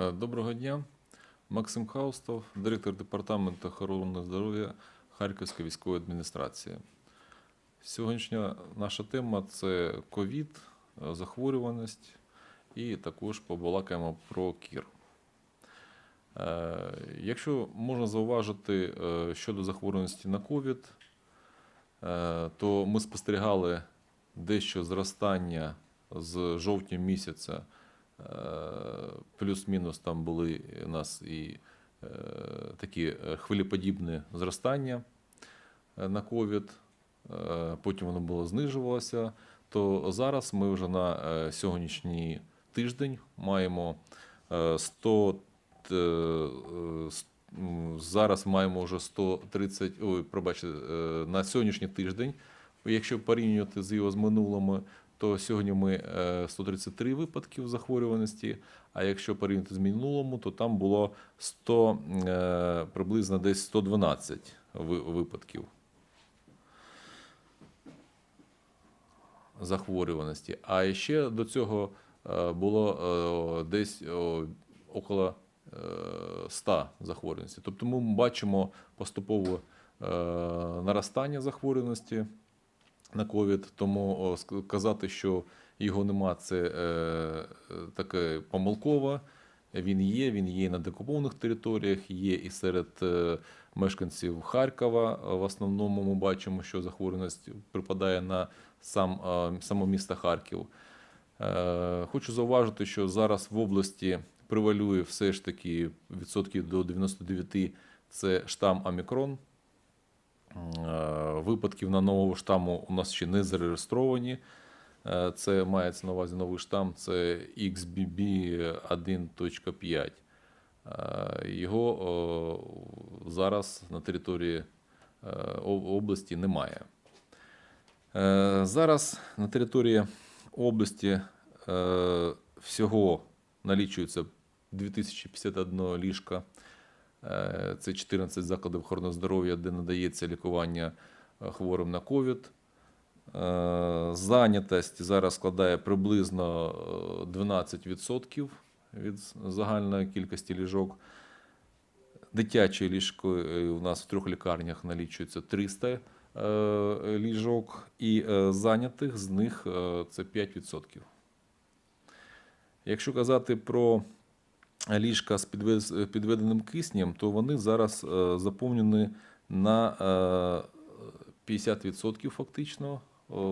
Е, Доброго дня. Максим Хаустов, директор департаменту охорони здоров'я Харківської військової адміністрації. Сьогоднішня наша тема це ковід, е, захворюваність і також побалакаємо про кір. Е, Якщо можна зауважити щодо захворюваності на ковід, то ми спостерігали дещо зростання з жовтня місяця. Е, Плюс-мінус там були у нас і е, такі е, хвилеподібні зростання на ковід. Потім воно було знижувалося. То зараз ми вже на сьогоднішній тиждень маємо е, 100 е, е, с- м, зараз маємо вже 130, ой, пробачте, на сьогоднішній тиждень, якщо порівнювати з його з минулими, то сьогодні ми е, 133 випадків захворюваності, а якщо порівняти з минулому, то там було 100, е, приблизно десь 112 випадків захворюваності. А ще до цього е, було е, десь около е, 100 захворюваності. Тобто ми бачимо поступове е, наростання захворюваності на ковід, тому о, ск- казати, що його нема, це е, таке помилково. Він є, він є на декупованих територіях, є і серед е, мешканців Харкова. В основному ми бачимо, що захворюваність припадає на сам, е, само місто Харків. Хочу зауважити, що зараз в області превалює все ж таки відсотків до 99 це штам Омікрон. Е, Випадків на нового штаму у нас ще не зареєстровані. Е, Це мається на увазі новий штам, це XBB 1.5. Е, Його зараз на території області немає. Зараз на території області всього налічується 2051 ліжка. Е, Це 14 закладів охорони здоров'я, де надається лікування е, хворим на ковід. Е, Зайнятість зараз складає приблизно е, 12% від загальної кількості ліжок. Дитяче ліжко у нас в трьох лікарнях налічується 300 е, ліжок, і зайнятих з них це 5%. Якщо казати про ліжка з підведеним киснем, то вони зараз е, заповнені на е, 50% фактично.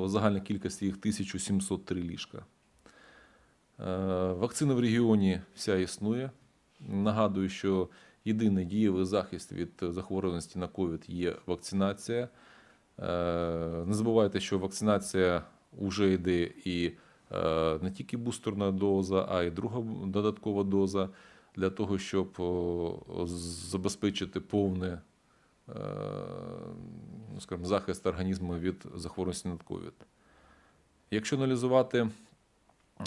Загальна кількість їх 1703 ліжка. Е, Вакцина в регіоні вся існує. Нагадую, що єдиний дієвий захист від захворюваності на ковід є вакцинація. Е, Не забувайте, що вакцинація вже йде і е, не тільки бустерна доза, а й друга додаткова доза для того, щоб забезпечити повне е, ну, скажімо, захист організму від захворюваності на ковід. Якщо аналізувати,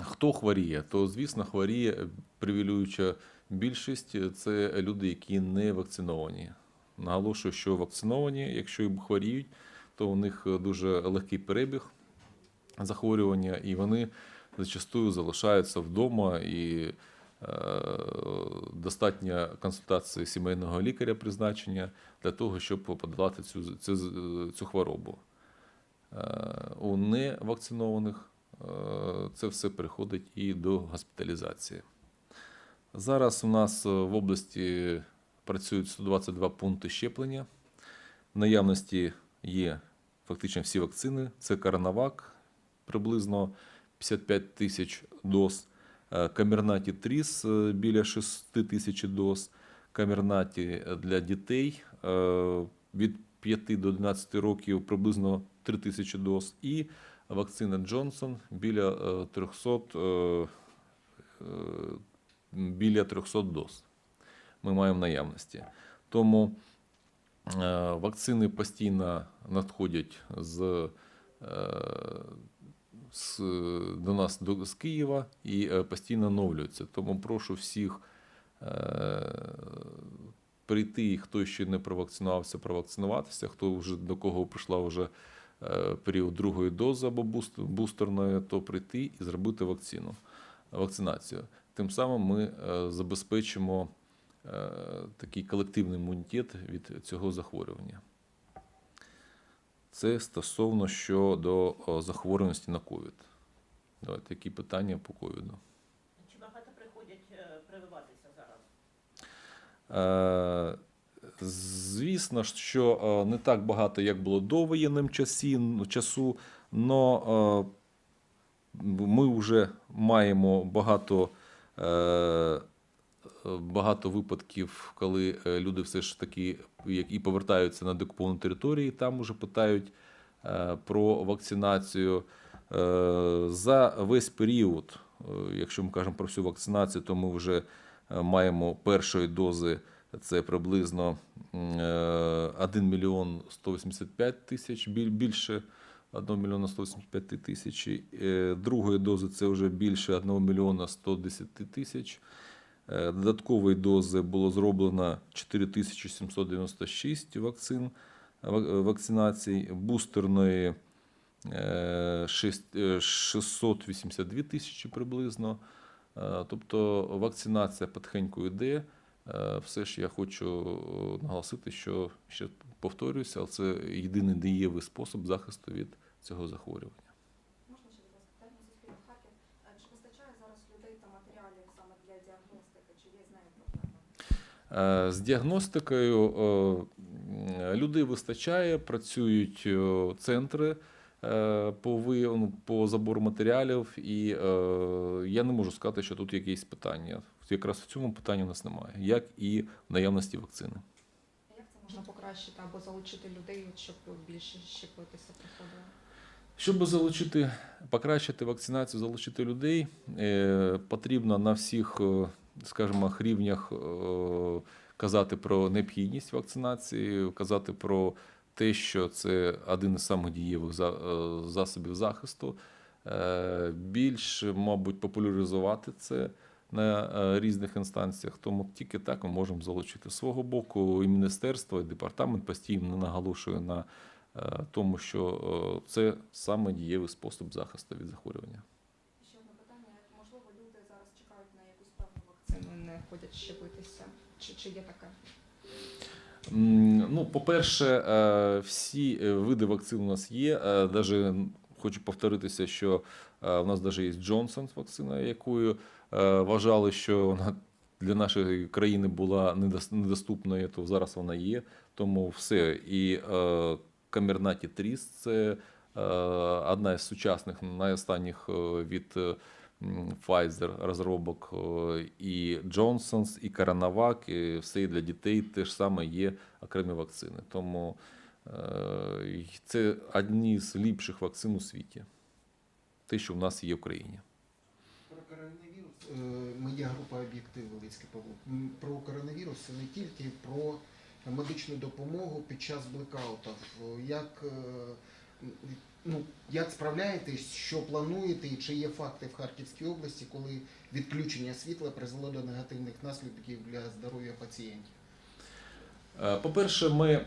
хто хворіє, то звісно хворіє привілююча більшість це люди, які не вакциновані. Наголошую, що вакциновані, якщо і хворіють, то у них дуже легкий перебіг захворювання, і вони зачастую залишаються вдома і е, достатньо консультації сімейного лікаря призначення для того, щоб подолати цю, цю, цю хворобу. Е, У невакцинованих е, це все переходить і до госпіталізації. Зараз у нас в області працюють 122 пункти щеплення. В наявності є фактично всі вакцини. Це Коронавак, приблизно 55 тисяч доз, е, Камернаті Тріс е, біля 6 тисяч доз, Камернаті для дітей е, від 5 до 11 років приблизно 3 тисячі доз, і вакцина Джонсон біля е, 300, е, е, біля 300 доз. Ми маємо наявності. Тому вакцини постійно надходять з, з, до нас до, з Києва і е, постійно оновлюються. Тому прошу всіх е, прийти, хто ще не провакцинувався, провакцинуватися, хто вже до кого прийшла вже е, період другої дози або буст- бустерної, то прийти і зробити вакцину, вакцинацію. тим самим ми е, забезпечимо е, такий колективний імунітет від цього захворювання. Це стосовно щодо захворюваності на ковід. Давайте які питання по ковіду. Чи багато приходять е, прививатися зараз? Е, Звісно, що е, не так багато, як було до воєнним часу, але ми вже маємо багато, багато випадків, коли е, люди все ж таки і повертаються на декуповані території, там вже питають е, про вакцинацію. Е, За весь період, якщо ми кажемо про всю вакцинацію, то ми вже маємо першої дози це приблизно е, 1 мільйон 185 тисяч, більше 1 мільйона 185 тисяч. Другої дози це вже більше 1 мільйона 110 тисяч. Е, Додаткової дози було зроблено 4796 вакцин, ва- вакцинацій, бустерної е, шесть- е, 682 тисячі приблизно. Е, Тобто вакцинація потихеньку йде. Е, Все ж я хочу е, наголосити, що ще повторююся, але це єдиний дієвий спосіб захисту від цього захворювання. Можна ще, будь ласка, питання Суспільне Харків. Е, Чи вистачає зараз людей та матеріалів саме для діагностики? Чи є з нею проблема? Е, З діагностикою е, людей вистачає, працюють е, центри е, по, ви- ну, по забору матеріалів, і е, я не можу сказати, що тут якісь питання. Якраз в цьому питанні у нас немає, як і в наявності вакцини. Як це можна покращити або залучити людей, щоб більше щепитися приходило? Щоб залучити, покращити вакцинацію, залучити людей, е, потрібно на всіх, е, скажімо, рівнях е, казати про необхідність вакцинації, казати про те, що це один із самих дієвих е, засобів захисту. Е, Більш, мабуть, популяризувати це на різних інстанціях. Тому тільки так ми можемо залучити свого боку. І міністерство, і департамент постійно наголошує на тому, що це саме дієвий спосіб захисту від захворювання. Ще одне питання. Можливо, люди зараз чекають на якусь певну вакцину, не ходять щепитися. Чи, чи є таке? Ну, по-перше, е, всі е, види вакцин у нас є. Е, Даже хочу повторитися, що е, у нас даже є Джонсон вакцина, якою е, вважали, що вона для нашої країни була недоступною, то зараз вона є. Тому все. І е, Камернаті Тріс це е, одна із сучасних найостанніх е, від е, Pfizer розробок е, і Johnson's, і Coronavac, і все для дітей теж саме є окремі вакцини. Тому е, це одні з ліпших вакцин у світі. Те, що в нас є в Україні. Про коронавірус Е, моя група об'єктив Велицький Павло. Про коронавірус це не тільки про медичну допомогу під час блекаутів. Як, ну, як справляєтесь, що плануєте, і чи є факти в Харківській області, коли відключення світла призвело до негативних наслідків для здоров'я пацієнтів? Е, По-перше, ми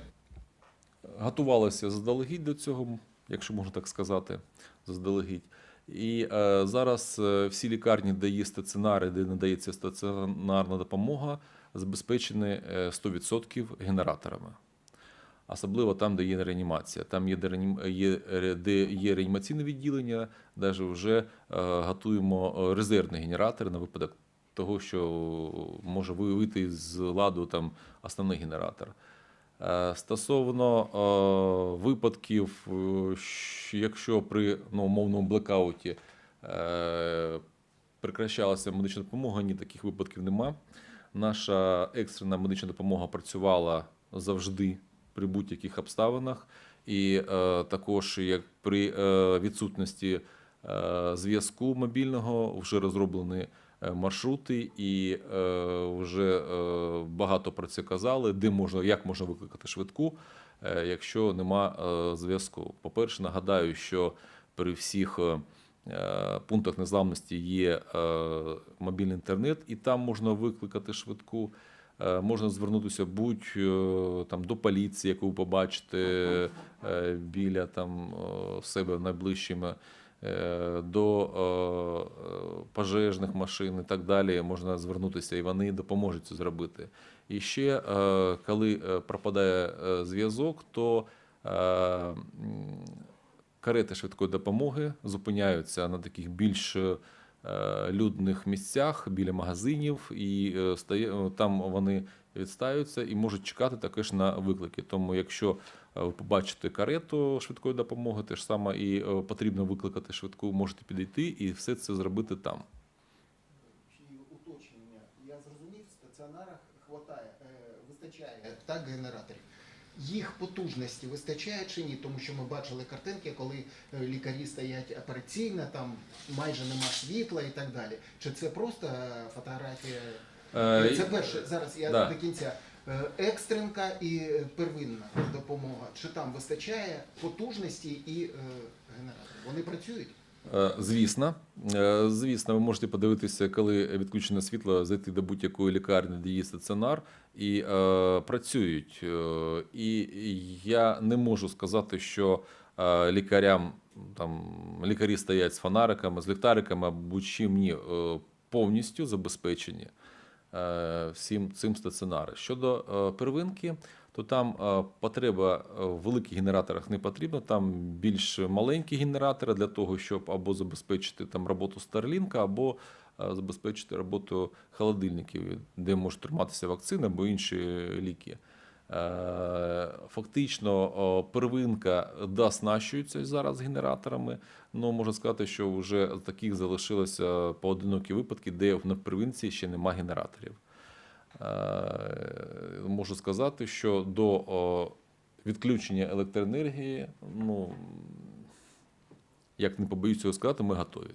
готувалися заздалегідь до цього, якщо можна так сказати, заздалегідь. І е, зараз е, всі лікарні, де є стаціонари, де надається стаціонарна допомога, забезпечені е, 100% генераторами. Особливо там, де є реанімація. Там є, є, де є реанімаційне відділення, навіть вже е, готуємо е, резервний генератор на випадок того, що може вийти з ладу там основний генератор. Е, Стосовно е, випадків, е, якщо при ну, умовному блекауті е, прекращалася медична допомога, ні таких випадків нема. Наша екстрена медична допомога працювала завжди при будь-яких обставинах, і е, також як при е, відсутності е, зв'язку мобільного вже розроблені е, маршрути, і е, вже е, багато про це казали, де можна, як можна викликати швидку, е, якщо нема е, зв'язку. По-перше, нагадаю, що при всіх е, пунктах незламності є е, мобільний інтернет, і там можна викликати швидку. Е, Можна звернутися будь е, там до поліції, яку ви побачите е, біля там себе найближчими до пожежних машин і так далі можна звернутися, і вони допоможуть це зробити. І ще, коли пропадає зв'язок, то карети швидкої допомоги зупиняються на таких більш людних місцях біля магазинів, і е, стає, е, там вони відстаються і можуть чекати також на виклики. Тому, якщо е, ви побачите карету швидкої допомоги, те ж саме і е, потрібно викликати швидку, можете підійти і все це зробити там. Уточнення? Я зрозумів, в стаціонарах е, вистачає так генераторів. Їх потужності вистачає чи ні? Тому що ми бачили картинки, коли е, лікарі стоять операційно, там майже нема світла і так далі. Чи це просто е, фотографія? Е, Це перше, зараз я да. до кінця. Екстренка і первинна допомога. Чи там вистачає потужності і генераторів? Вони працюють? Е, Звісно, Е, звісно, ви можете подивитися, коли відключено світло, зайти до будь-якої лікарні, де є стаціонар, і е, працюють. Е, і я не можу сказати, що лікарям там лікарі стоять з фонариками, з ліхтариками або чим ні, повністю забезпечені всім цим стаціонари. Щодо первинки, то там е, потреба е, в великих генераторах не потрібна. Там більш маленькі генератори для того, щоб або забезпечити там роботу Starlink, або е, забезпечити роботу холодильників, де можуть триматися вакцини або інші ліки. Фактично, первинка дооснащується зараз генераторами. Ну можна сказати, що вже таких залишилося поодинокі випадки, де на первинці ще нема генераторів. Е, Можу сказати, що до відключення електроенергії, ну як не побоюсь цього сказати, ми готові.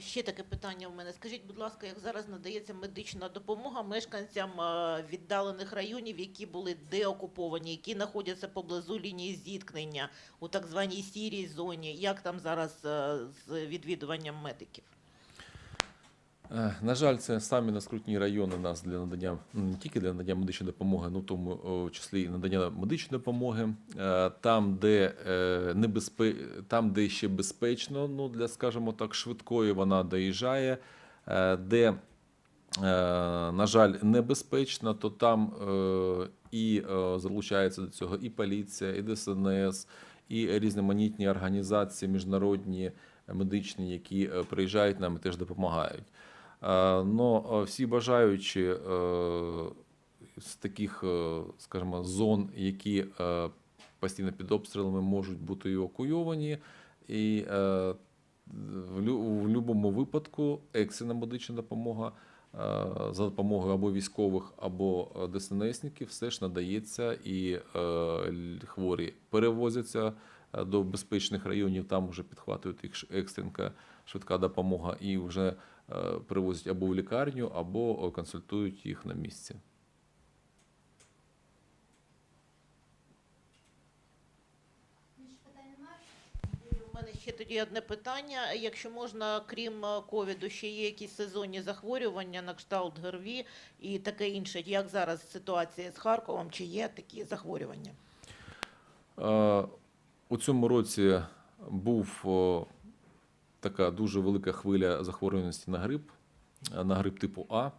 Ще таке питання в мене. Скажіть, будь ласка, як зараз надається медична допомога мешканцям е, віддалених районів, які були деокуповані, які знаходяться поблизу лінії зіткнення у так званій сірій зоні? Як там зараз е, з відвідуванням медиків? Е, На жаль, це самі наскрутні райони нас для надання не тільки для надання медичної допомоги, ну в тому числі і надання медичної допомоги. Е, Там, де е, небезпе... там, де ще безпечно, ну для, скажімо так, швидкої вона доїжджає, де, на жаль, небезпечно, то там і залучається до цього і поліція, і ДСНС, і різноманітні організації міжнародні медичні, які приїжджають нам і теж допомагають. Е, Но е, всі бажаючі е, з таких, скажімо, зон, які постійно під обстрілами можуть бути евакуйовані, і в будь-якому випадку екстрена медична допомога за допомогою або військових, або ДСНСників все ж надається, і хворі перевозяться до безпечних районів, там вже підхватують їх екстренка, швидка допомога, і вже е, перевозять або в лікарню, або е, консультують їх на місці. У мене ще тоді одне питання. Якщо можна, крім е, ковіду, ще є якісь сезонні захворювання на кшталт ГРВІ і таке інше. Як зараз ситуація з Харковом? Чи є такі захворювання? У цьому році був така дуже велика хвиля захворюваності на грип, на грип типу А.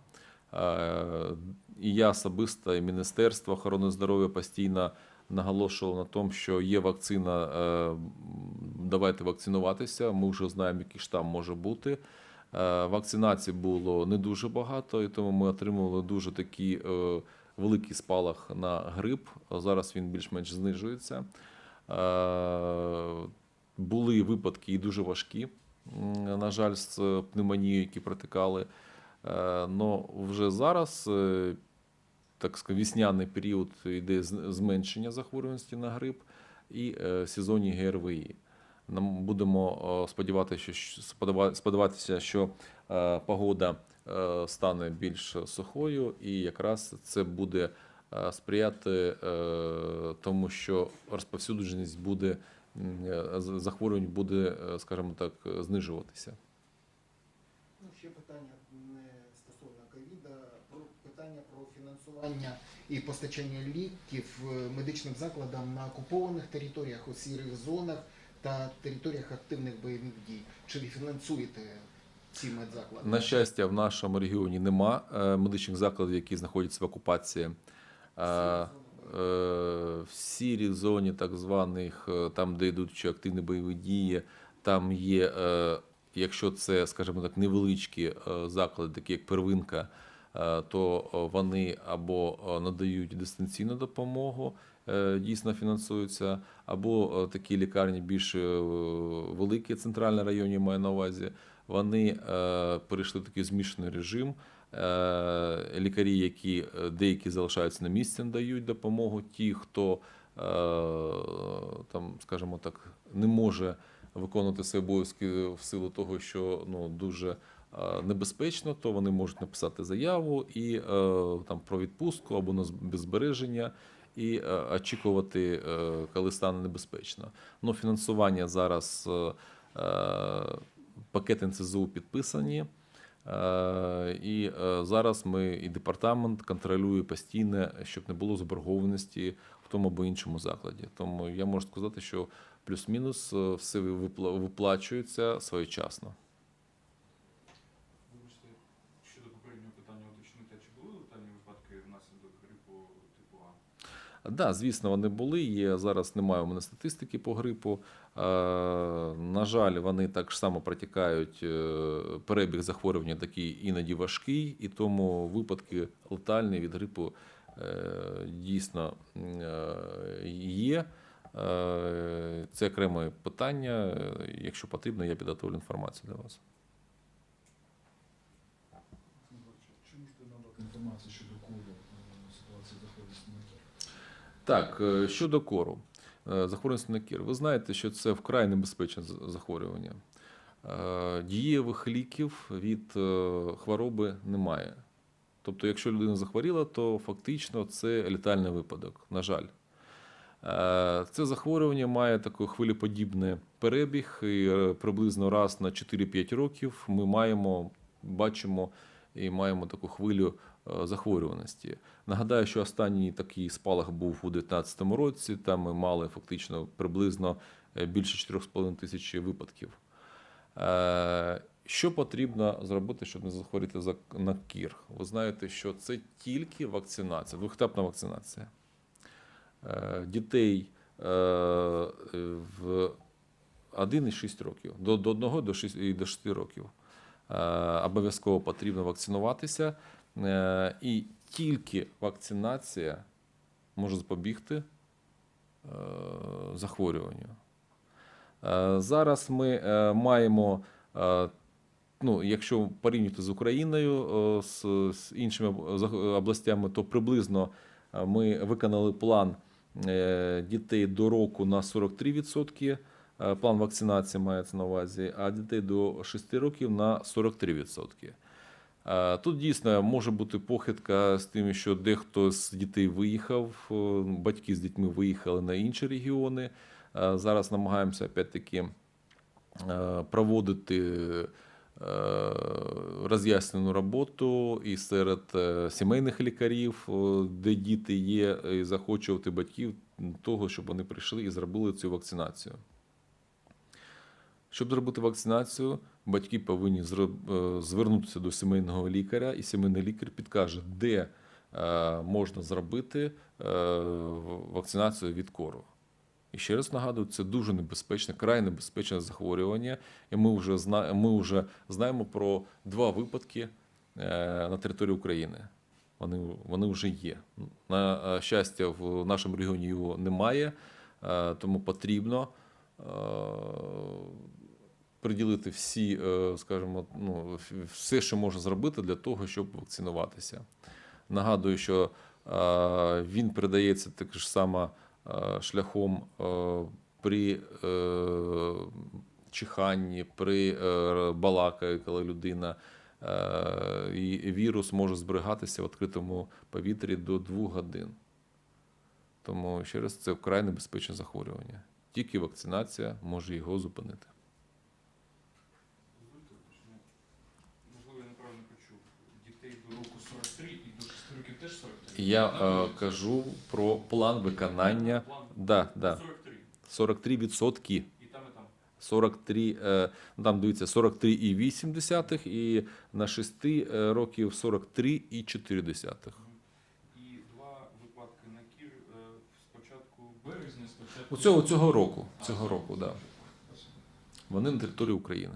Е, І я особисто, і Міністерство охорони здоров'я постійно наголошувало на тому, що є вакцина, е, давайте вакцинуватися. Ми вже знаємо, який штам може бути. Е, Вакцинації було не дуже багато, і тому ми отримували дуже такий великий спалах на грип. Зараз він більш-менш знижується. Були випадки і дуже важкі, на жаль, з пневмонією, які протикали. Але вже зараз, е, так сказати, весняний період йде зменшення захворюваності на грип і е, сезонні ГРВІ. Нам будемо е, сподіватися, що, сподіватися, що е, погода е, стане більш сухою, і якраз це буде е, сприяти е, тому, що розповсюдженість буде е, захворювань буде, е, скажімо так, е, знижуватися. Ну, ще питання не стосовно ковіда, питання про фінансування і постачання ліків е, медичним закладам на окупованих територіях, у сірих зонах та територіях активних бойових дій. Чи ви фінансуєте ці медзаклади? На щастя, в нашому регіоні нема е, медичних закладів, які знаходяться в окупації. В сірій зоні, так званих, е, там, де йдуть ще активні бойові дії, там є, е, якщо це, скажімо так, невеличкі е, заклади, такі як первинка, то вони або надають дистанційну допомогу, дійсно фінансуються, або такі лікарні більш великі, центральні районі маю на увазі, вони перейшли в такий змішаний режим. Е, лікарі, які е, деякі залишаються на місці, надають допомогу. Ті, хто е, там, скажімо так, не може виконувати свої обов'язки в силу того, що ну дуже небезпечно, то вони можуть написати заяву і там про відпустку або на збереження. І очікувати, коли стане небезпечно. Ну, фінансування зараз пакети НСЗУ підписані. Е, І е, зараз ми і департамент контролює постійно, щоб не було заборгованості в тому або іншому закладі. Тому я можу сказати, що плюс-мінус е, все випла- виплачується своєчасно. Вибачте, щодо попереднього питання уточнити, чи були летальні випадки внаслідок грипу типу А? Да, звісно, вони були. Є зараз немає у мене статистики по грипу. Е, на жаль, вони так само протікають. е, Перебіг захворювання такий іноді важкий, і тому випадки летальні від грипу е, дійсно є. Це окреме питання. Якщо потрібно, я підготовлю інформацію для вас. Чи можете надати інформацію щодо коду е, ситуації захворюваності на кір? Так, е, щодо кору. Е, Захворюваність на кір. Ви знаєте, що це вкрай небезпечне захворювання. Е, Дієвих ліків від хвороби немає. Тобто, якщо людина захворіла, то фактично це літальний випадок, на жаль. Це захворювання має такий хвилеподібний перебіг, і приблизно раз на 4-5 років ми маємо, бачимо і маємо таку хвилю е, захворюваності. Нагадаю, що останній такий спалах був у 2019 році. Там ми мали фактично приблизно е, більше 4,5 тисячі випадків. Е, Що потрібно зробити, щоб не захворіти на кір? Ви знаєте, що це тільки вакцинація, двохетапна вакцинація. Дітей в 1,6 років, до, до 1 до 6, і до 6 років обов'язково потрібно вакцинуватися. Е, І тільки вакцинація може запобігти е, захворюванню. Е, Зараз ми е, маємо, е, ну, якщо порівнювати з Україною, е, з, з іншими областями, то приблизно е, ми виконали план е, дітей до року на 43%. Е, План вакцинації мається на увазі, а дітей до 6 років на 43%. Е, Тут дійсно може бути похитка з тим, що дехто з дітей виїхав, е, батьки з дітьми виїхали на інші регіони. Зараз намагаємося опять-таки проводити роз'яснену роботу і серед сімейних лікарів, де діти є, і захочувати батьків того, щоб вони прийшли і зробили цю вакцинацію. Щоб зробити вакцинацію, батьки повинні е, звернутися до сімейного лікаря, і сімейний лікар підкаже, де е, можна зробити е, вакцинацію від кору. І ще раз нагадую, це дуже небезпечне, край небезпечне захворювання. І ми вже, зна, ми вже знаємо про два випадки на території України. Вони, вони вже є. На щастя, в нашому регіоні його немає, тому потрібно приділити всі, е, скажімо, ну, все, що можна зробити для того, щоб вакцинуватися. Нагадую, що е, він передається так ж само е, шляхом е, при е, чиханні, при е, балакає, коли людина. е, І вірус може зберігатися в відкритому повітрі до 2 годин. Тому ще раз це вкрай небезпечне захворювання. Тільки вакцинація може його зупинити. Можливо, я неправильно почув. Дітей до року 43 і до 6 років теж 43? Я е, кажу про план виконання. План Да, да, 43. 43 відсотки. І там, і там. 43, е, там дивіться, 43,8 і на 6 е, років 43,4. І два випадки на кір е, з початку березня, з початку... У цього, цього року, цього року, да. Вони на території України.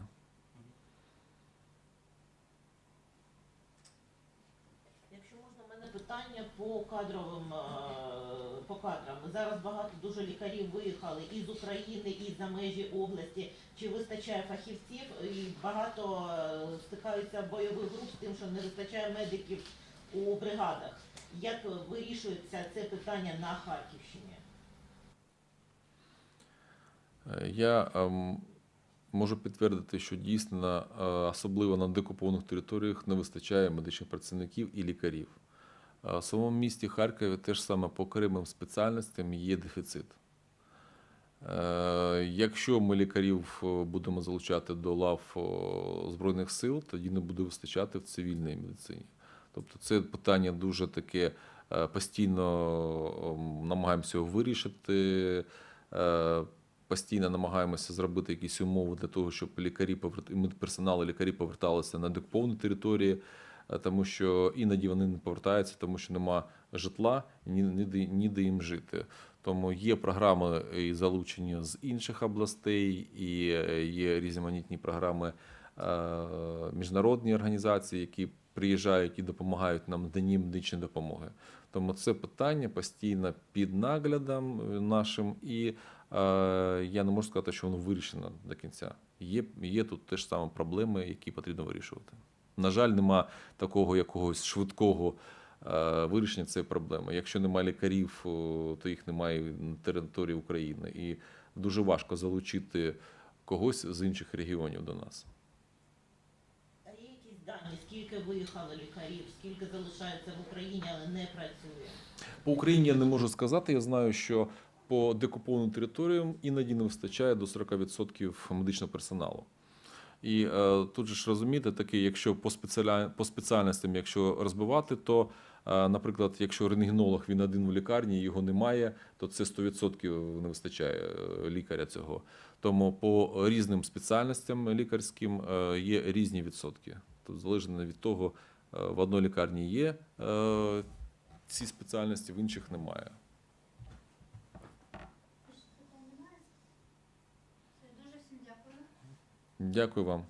Якщо можна, у мене питання по кадровим е, по кадрам. Зараз багато дуже лікарів виїхали із України, і за межі області. Чи вистачає фахівців? І багато е, стикаються бойових груп з тим, що не вистачає медиків у бригадах. Як вирішується це питання на Харківщині? Е, Я ем, можу підтвердити, що дійсно, е, особливо на декупованих територіях, не вистачає медичних працівників і лікарів. Е, В самому місті Харкові теж саме по окремим спеціальностям є дефіцит. Якщо ми лікарів будемо залучати до лав Збройних сил, тоді не буде вистачати в цивільній медицині. Тобто це питання дуже таке постійно ем, намагаємося вирішити. Постійно намагаємося зробити якісь умови для того, щоб лікарі поверт... і медперсонал, лікарі поверталися на декуповані території, е, тому що іноді вони не повертаються, тому що нема житла, ні, ніде, ніде їм жити. Тому є програми і залучені з інших областей, і е, є різноманітні програми е, міжнародні організації, які приїжджають і допомагають нам в наданні медичної допомоги. Тому це питання постійно під наглядом нашим, і я не можу сказати, що воно вирішено до кінця. Є, є тут теж саме проблеми, які потрібно вирішувати. На жаль, нема такого якогось швидкого е, вирішення цієї проблеми. Якщо немає лікарів, то їх немає на території України. І дуже важко залучити когось з інших регіонів до нас. А є якісь дані, скільки виїхало лікарів, скільки залишається в Україні, але не працює? По Україні я не можу сказати. Я знаю, що по декупованим територіям іноді не вистачає до 40% медичного персоналу. І е, тут же ж розумієте, таке, якщо по, спеціаля... по спеціальностям, якщо розбивати, то, е, наприклад, якщо рентгенолог він один в лікарні, його немає, то це 100% не вистачає е, лікаря цього. Тому по різним спеціальностям лікарським е, є різні відсотки. Тут залежно від того, е, в одній лікарні є е, ці спеціальності, в інших немає. Більше питань немає? Все, Дуже всім дякую. Дякую вам.